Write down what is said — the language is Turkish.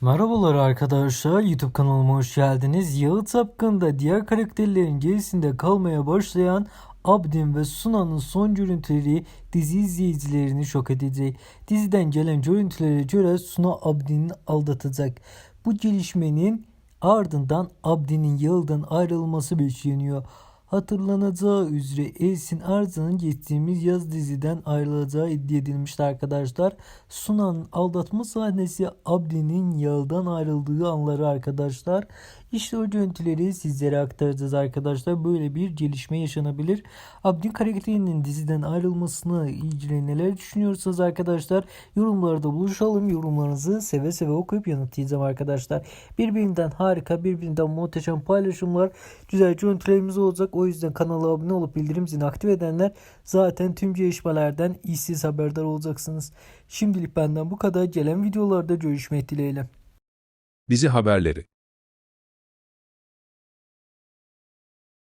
Merhabalar arkadaşlar YouTube kanalıma hoş geldiniz. Yağı Tapkın'da diğer karakterlerin gerisinde kalmaya başlayan Abdin ve Sunan'ın son görüntüleri dizi izleyicilerini şok edecek. Diziden gelen görüntülere göre Suna Abdin'i aldatacak. Bu gelişmenin ardından Abdin'in Yağı'dan ayrılması bekleniyor. Hatırlanacağı üzere Esin Arzan'ın geçtiğimiz yaz diziden ayrılacağı iddia edilmişti arkadaşlar. Sunan'ın aldatma sahnesi Abdi'nin yağdan ayrıldığı anları arkadaşlar. İşte o görüntüleri sizlere aktaracağız arkadaşlar. Böyle bir gelişme yaşanabilir. Abdin karakterinin diziden ayrılmasına ilgili neler düşünüyorsunuz arkadaşlar? Yorumlarda buluşalım. Yorumlarınızı seve seve okuyup yanıtlayacağım arkadaşlar. Birbirinden harika, birbirinden muhteşem paylaşımlar, güzel görüntülerimiz olacak. O yüzden kanala abone olup bildirim zilini aktif edenler zaten tüm gelişmelerden işsiz haberdar olacaksınız. Şimdilik benden bu kadar. Gelen videolarda görüşmek dileğiyle. Dizi haberleri